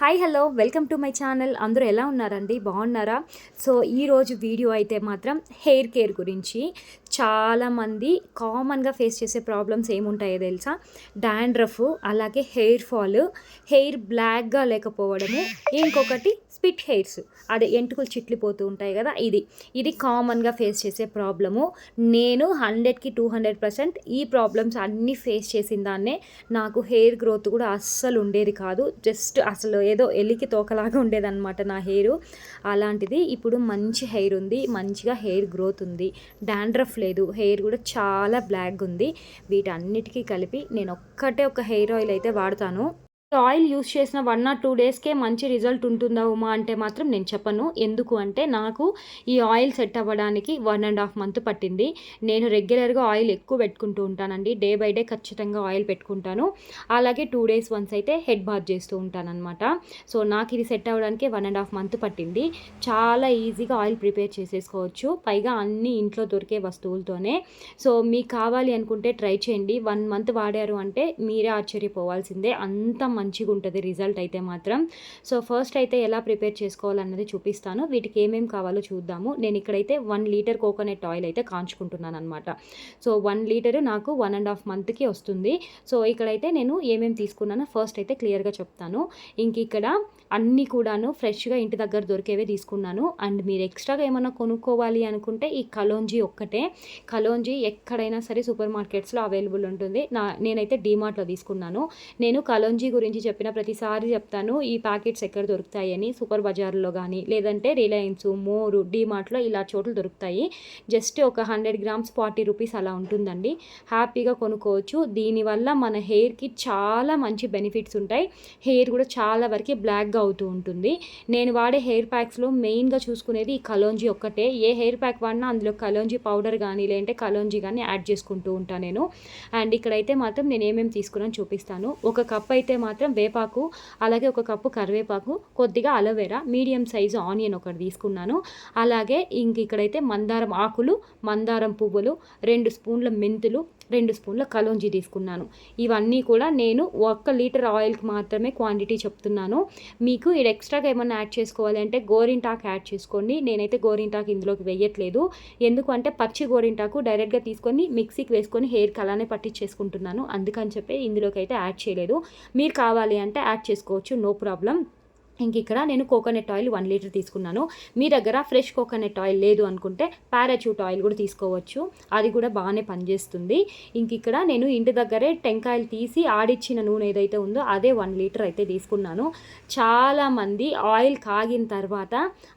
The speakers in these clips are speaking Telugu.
Hi hello. Welcome to my channel. అందరూ ఎలా ఉన్నారండి? బాగున్నారా? సో ఈరోజు వీడియో అయితే మాత్రం హెయిర్ కేర్ గురించి. చాలామంది కామన్గా ఫేస్ చేసే ప్రాబ్లమ్స్ ఏముంటాయో తెలుసా? డాండ్రఫ్ అలాగే హెయిర్ ఫాల్ హెయిర్ బ్లాక్గా లేకపోవడము ఇంకొకటి స్పిట్ హెయిర్స్. అదే ఎంటుకలు చిట్లిపోతూ ఉంటాయి కదా ఇది. ఇది కామన్గా ఫేస్ చేసే ప్రాబ్లము నేను హండ్రెడ్కి టూ హండ్రెడ్ పర్సెంట్ ఈ ప్రాబ్లమ్స్ అన్నీ ఫేస్ చేసిన దాన్నే నాకు హెయిర్ గ్రోత్ కూడా అస్సలు ఉండేది కాదు. జస్ట్ అసలు ఏదో ఎలికి తోకలాగా ఉండేదన్నమాట నా హెయిర్. అలాంటిది ఇప్పుడు మంచి హెయిర్ ఉంది మంచిగా హెయిర్ గ్రోత్ ఉంది. డాండ్రఫ్ లేదు హెయిర్ కూడా చాలా బ్లాక్ ఉంది వీటన్నిటికీ కలిపి నేను ఒక్కటే ఒక హెయిర్ ఆయిల్ అయితే వాడతాను. ఆయిల్ యూస్ చేసిన వన్ ఆర్ టూ డేస్కే మంచి రిజల్ట్ ఉంటుందా ఉమా అంటే మాత్రం నేను చెప్పను. ఎందుకు అంటే నాకు ఈ ఆయిల్ సెట్ అవ్వడానికి వన్ అండ్ హాఫ్ మంత్ పట్టింది. నేను రెగ్యులర్గా ఆయిల్ ఎక్కువ పెట్టుకుంటూ ఉంటానండి. డే బై డే ఖచ్చితంగా ఆయిల్ పెట్టుకుంటాను. అలాగే టూ డేస్ వన్స్ అయితే హెడ్ బాత్ చేస్తూ ఉంటానన్నమాట. సో నాకు ఇది సెట్ అవ్వడానికి వన్ అండ్ హాఫ్ మంత్ పట్టింది. చాలా ఈజీగా ఆయిల్ ప్రిపేర్ చేసేసుకోవచ్చు. పైగా అన్ని ఇంట్లో దొరికే వస్తువులతోనే. సో మీకు కావాలి అనుకుంటే ట్రై చేయండి. వన్ మంత్ వాడారు అంటే మీరే ఆశ్చర్యపోవాల్సిందే. అంత మంచిగా ఉంటుంది రిజల్ట్ అయితే మాత్రం. సో ఫస్ట్ అయితే ఎలా ప్రిపేర్ చేసుకోవాలన్నది చూపిస్తాను. వీటికి ఏమేమి కావాలో చూద్దాము. నేను ఇక్కడైతే వన్ లీటర్ కోకోనట్ ఆయిల్ అయితే కాంచుకుంటున్నాను అనమాట సో వన్ లీటర్ నాకు వన్ అండ్ హాఫ్ మంత్కి వస్తుంది. సో ఇక్కడైతే నేను ఏమేమి తీసుకున్నానో ఫస్ట్ అయితే క్లియర్గా చెప్తాను. ఇంక ఇక్కడ అన్నీ కూడాను ఫ్రెష్గా ఇంటి దగ్గర దొరికేవే తీసుకున్నాను. అండ్ మీరు ఎక్స్ట్రాగా ఏమైనా కొనుక్కోవాలి అనుకుంటే ఈ కలోంజీ ఒక్కటే. కలోంజీ ఎక్కడైనా సరే సూపర్ మార్కెట్స్లో అవైలబుల్ ఉంటుంది. నా నేనైతే డీమార్ట్లో తీసుకున్నాను. నేను కలోంజీ గురించి చెప్పిన ప్రతిసారి చెప్తాను ఈ ప్యాకెట్స్ ఎక్కడ దొరుకుతాయని సూపర్ బజార్లో కానీ లేదంటే రిలయన్స్ మోరు డీమార్ట్లో ఇలా చోట్ల దొరుకుతాయి. జస్ట్ ఒక హండ్రెడ్ గ్రామ్స్ ఫార్టీ రూపీస్ అలా ఉంటుందండి. హ్యాపీగా కొనుక్కోవచ్చు. దీనివల్ల మన హెయిర్కి చాలా మంచి బెనిఫిట్స్ ఉంటాయి. హెయిర్ కూడా చాలా వరకు బ్లాక్గా అవుతూ ఉంటుంది. నేను వాడే హెయిర్ ప్యాక్స్లో మెయిన్గా చూసుకునేది ఈ కలోంజీ ఒక్కటే. ఏ హెయిర్ ప్యాక్ వాడినా అందులో కలోంజీ పౌడర్ కానీ లేదంటే కలోంజీ కానీ యాడ్ చేసుకుంటూ ఉంటాను నేను. అండ్ ఇక్కడైతే మాత్రం నేను ఏమేమి తీసుకున్నాను చూపిస్తాను. ఒక కప్ అయితే మాత్రం మాత్రం వేపాకు అలాగే ఒక కప్పు కరివేపాకు కొద్దిగా అలోవెరా మీడియం సైజు ఆనియన్ ఒకటి తీసుకున్నాను. అలాగే ఇంక ఇక్కడైతే మందారం ఆకులు మందారం పువ్వులు రెండు స్పూన్ల మెంతులు రెండు స్పూన్ల కలోంజీ తీసుకున్నాను. ఇవన్నీ కూడా నేను ఒక్క లీటర్ ఆయిల్కి మాత్రమే క్వాంటిటీ చెప్తున్నాను. మీకు ఇది ఎక్స్ట్రాగా ఏమన్నా యాడ్ చేసుకోవాలి అంటే గోరింటాకు యాడ్ చేసుకోండి. నేనైతే గోరింటాకు ఇందులోకి వేయట్లేదు. ఎందుకంటే పచ్చి గోరింటాకు డైరెక్ట్గా తీసుకొని మిక్సీకి వేసుకొని హెయిర్కి అలానే పట్టించేసుకుంటున్నాను. అందుకని చెప్పి ఇందులోకి అయితే యాడ్ చేయలేదు. మీరు కావాలి అంటే యాడ్ చేసుకోవచ్చు. No problem. ఇంక ఇక్కడ నేను కోకోనట్ ఆయిల్ వన్ లీటర్ తీసుకున్నాను. మీ దగ్గర ఫ్రెష్ కోకోనట్ ఆయిల్ లేదు అనుకుంటే పారాచూట్ ఆయిల్ కూడా తీసుకోవచ్చు. అది కూడా బాగానే పనిచేస్తుంది. ఇంక ఇక్కడ నేను ఇంటి దగ్గరే టెంకాయలు తీసి ఆడిచ్చిన నూనె ఏదైతే ఉందో అదే వన్ లీటర్ అయితే తీసుకున్నాను. చాలామంది ఆయిల్ కాగిన తర్వాత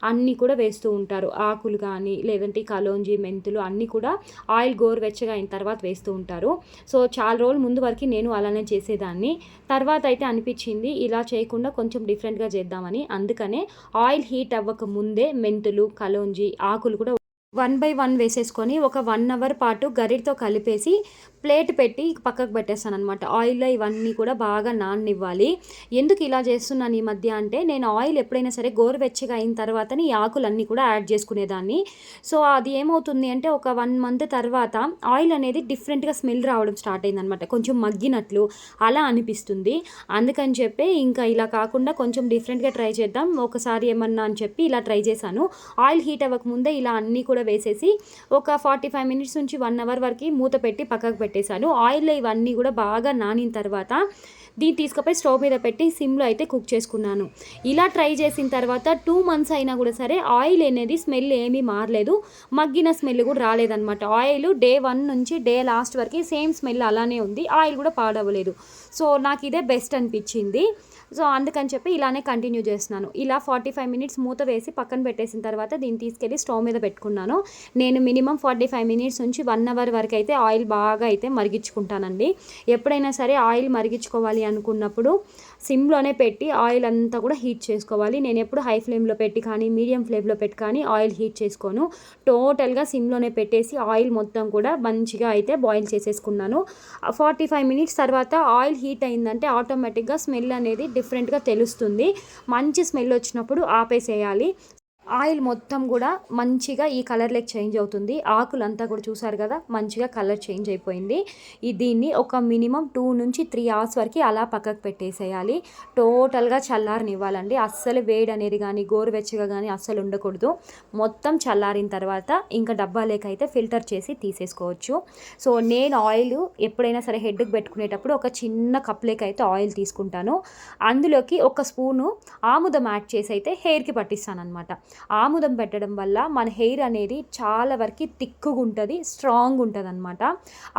అన్నీ కూడా వేస్తూ ఉంటారు. ఆకులు కానీ లేదంటే కలోంజీ మెంతులు అన్నీ కూడా ఆయిల్ గోరువెచ్చగా అయిన తర్వాత వేస్తూ ఉంటారు. సో చాలా రోజుల ముందు వరకు నేను అలానే చేసేదాన్ని. తర్వాత అయితే అనిపించింది ఇలా చేయకుండా కొంచెం డిఫరెంట్గా చేద్దాం చేద్దామని అందుకనే ఆయిల్ హీట్ అవ్వక ముందే మెంతులు కలోంజి ఆకులు కూడా వన్ బై వన్ వేసేసుకొని ఒక వన్ అవర్ పాటు గరిటతో కలిపేసి ప్లేట్ పెట్టి పక్కకు పెట్టేస్తాను అనమాట ఆయిల్లో ఇవన్నీ కూడా బాగా నాననివ్వాలి. ఎందుకు ఇలా చేస్తున్నాను ఈ మధ్య అంటే నేను ఆయిల్ ఎప్పుడైనా సరే గోరువెచ్చగా అయిన తర్వాత ఈ ఆకులన్నీ కూడా యాడ్ చేసుకునేదాన్ని. సో అది ఏమవుతుంది అంటే ఒక వన్ మంత్ తర్వాత ఆయిల్ అనేది డిఫరెంట్గా స్మెల్ రావడం స్టార్ట్ అయిందనమాట కొంచెం మగ్గినట్లు అలా అనిపిస్తుంది. అందుకని చెప్పి ఇంకా ఇలా కాకుండా కొంచెం డిఫరెంట్గా ట్రై చేద్దాం. ఒకసారి ఏమన్నా అని చెప్పి ఇలా ట్రై చేశాను. ఆయిల్ హీట్ అవ్వక ముందే ఇలా అన్నీ కూడా వేసేసి ఒక ఫార్టీ ఫైవ్ మినిట్స్ నుంచి వన్ అవర్ వరకు మూత పెట్టి పక్కకు పెట్టేశాను. ఆయిల్లో ఇవన్నీ కూడా బాగా నానిన తర్వాత దీన్ని తీసుకుపోయి స్టవ్ మీద పెట్టి సిమ్లో అయితే కుక్ చేసుకున్నాను. ఇలా ట్రై చేసిన తర్వాత టూ మంత్స్ అయినా కూడా సరే ఆయిల్ అనేది స్మెల్ ఏమీ మారలేదు. మగ్గిన స్మెల్ కూడా రాలేదన్నమాట. ఆయిల్ డే వన్ నుంచి డే లాస్ట్ వరకు సేమ్ స్మెల్ అలానే ఉంది. ఆయిల్ కూడా పాడవలేదు సో నాకు ఇదే బెస్ట్ అనిపించింది. సో అందుకని చెప్పి ఇలానే కంటిన్యూ చేస్తున్నాను. ఇలా ఫార్టీ ఫైవ్ మినిట్స్ మూత వేసి పక్కన పెట్టేసిన తర్వాత దీన్ని తీసుకెళ్ళి స్టవ్ మీద పెట్టుకున్నాను. నేను మినిమం ఫార్టీ ఫైవ్ మినిట్స్ నుంచి వన్ అవర్ వరకు అయితే ఆయిల్ బాగా అయితే మరిగించుకుంటానండి. ఎప్పుడైనా సరే ఆయిల్ మరిగించుకోవాలి అనుకున్నప్పుడు సిమ్లోనే పెట్టి ఆయిల్ అంతా కూడా హీట్ చేసుకోవాలి. నేను ఎప్పుడు హై ఫ్లేమ్లో పెట్టి కానీ మీడియం ఫ్లేమ్లో పెట్టి కానీ ఆయిల్ హీట్ చేసుకోను. టోటల్గా సిమ్లోనే పెట్టేసి ఆయిల్ మొత్తం కూడా మంచిగా అయితే బాయిల్ చేసేసుకున్నాను. ఫార్టీ ఫైవ్ మినిట్స్ తర్వాత ఆయిల్ హీట్ అయిందంటే ఆటోమేటిక్గా స్మెల్ అనేది డిఫరెంట్గా తెలుస్తుంది. మంచి స్మెల్ వచ్చినప్పుడు ఆపేసేయాలి. ఆయిల్ మొత్తం కూడా మంచిగా ఈ కలర్లోకి చేంజ్ అవుతుంది. ఆకులంతా కూడా చూసారు కదా మంచిగా కలర్ చేంజ్ అయిపోయింది. ఈ దీన్ని ఒక మినిమం టూ నుంచి త్రీ అవర్స్ వరకు అలా పక్కకు పెట్టేసేయాలి. టోటల్గా చల్లారనివ్వాలండి. అస్సలు వేడి అనేది కానీ గోరువెచ్చగా కానీ అస్సలు ఉండకూడదు. మొత్తం చల్లారిన తర్వాత ఇంకా డబ్బాలేక అయితే ఫిల్టర్ చేసి తీసేసుకోవచ్చు. సో నేను ఆయిల్ ఎప్పుడైనా సరే హెడ్కి పెట్టుకునేటప్పుడు ఒక చిన్న కప్లేకి అయితే ఆయిల్ తీసుకుంటాను. అందులోకి ఒక స్పూను ఆముదం యాడ్ చేసి అయితే హెయిర్కి పట్టిస్తాను అనమాట ఆముదం పెట్టడం వల్ల మన హెయిర్ అనేది చాలా వరకు థిక్గా ఉంటుంది స్ట్రాంగ్ ఉంటుంది అనమాట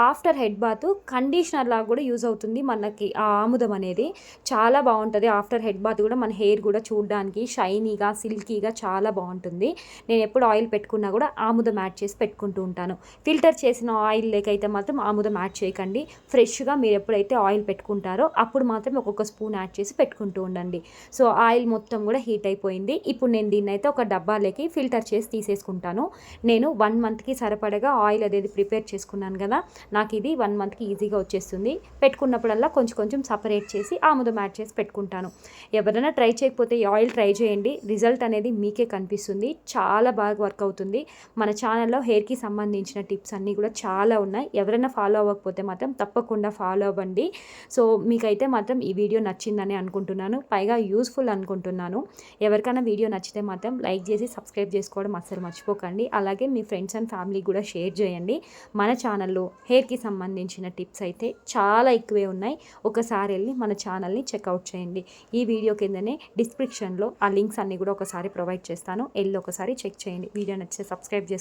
ఆఫ్టర్ హెడ్ బాత్ కండిషనర్ లాగా కూడా యూజ్ అవుతుంది మనకి ఆ ఆముదం అనేది. చాలా బాగుంటుంది ఆఫ్టర్ హెడ్ బాత్ కూడా మన హెయిర్ కూడా చూడడానికి షైనీగా సిల్కీగా చాలా బాగుంటుంది. నేను ఎప్పుడు ఆయిల్ పెట్టుకున్నా కూడా ఆముదం యాడ్ చేసి పెట్టుకుంటూ ఉంటాను. ఫిల్టర్ చేసిన ఆయిల్ లేకైతే మాత్రం ఆముదం యాడ్ చేయకండి. ఫ్రెష్గా మీరు ఎప్పుడైతే ఆయిల్ పెట్టుకుంటారో అప్పుడు మాత్రం ఒక్కొక్క స్పూన్ యాడ్ చేసి పెట్టుకుంటూ ఉండండి. సో ఆయిల్ మొత్తం కూడా హీట్ అయిపోయింది. ఇప్పుడు నేను దీన్ని అయితే ఒక డబ్బాలోకి ఫిల్టర్ చేసి తీసేసుకుంటాను. నేను వన్ మంత్కి సరిపడగా ఆయిల్ అనేది ప్రిపేర్ చేసుకున్నాను కదా నాకు ఇది వన్ మంత్కి ఈజీగా వచ్చేస్తుంది. పెట్టుకున్నప్పుడల్లా కొంచెం కొంచెం సపరేట్ చేసి ఆముదం యాడ్ చేసి పెట్టుకుంటాను. ఎవరైనా ట్రై చేయకపోతే ఈ ఆయిల్ ట్రై చేయండి. రిజల్ట్ అనేది మీకే కనిపిస్తుంది. చాలా బాగా వర్క్ అవుతుంది. మన ఛానల్లో హెయిర్కి సంబంధించిన టిప్స్ అన్నీ కూడా చాలా ఉన్నాయి. ఎవరైనా ఫాలో అవ్వకపోతే మాత్రం తప్పకుండా ఫాలో అవ్వండి. సో మీకైతే మాత్రం ఈ వీడియో నచ్చిందని అనుకుంటున్నాను. పైగా యూస్ఫుల్ అనుకుంటున్నాను. ఎవరికైనా వీడియో నచ్చితే మాత్రం లైక్ చేసి సబ్స్క్రైబ్ చేసుకోవడం అస్సలు మర్చిపోకండి. అలాగే మీ ఫ్రెండ్స్ అండ్ ఫ్యామిలీ కూడా షేర్ చేయండి. మన ఛానల్లో హెయిర్కి సంబంధించిన టిప్స్ అయితే చాలా ఎక్కువే ఉన్నాయి. ఒకసారి వెళ్ళి మన ఛానల్ని చెక్అవుట్ చేయండి. ఈ వీడియో కిందనే డిస్క్రిప్షన్లో ఆ లింక్స్ అన్నీ కూడా ఒకసారి ప్రొవైడ్ చేస్తాను. వెళ్ళి ఒకసారి చెక్ చేయండి. వీడియో నచ్చితే సబ్స్క్రైబ్ చేసుకోండి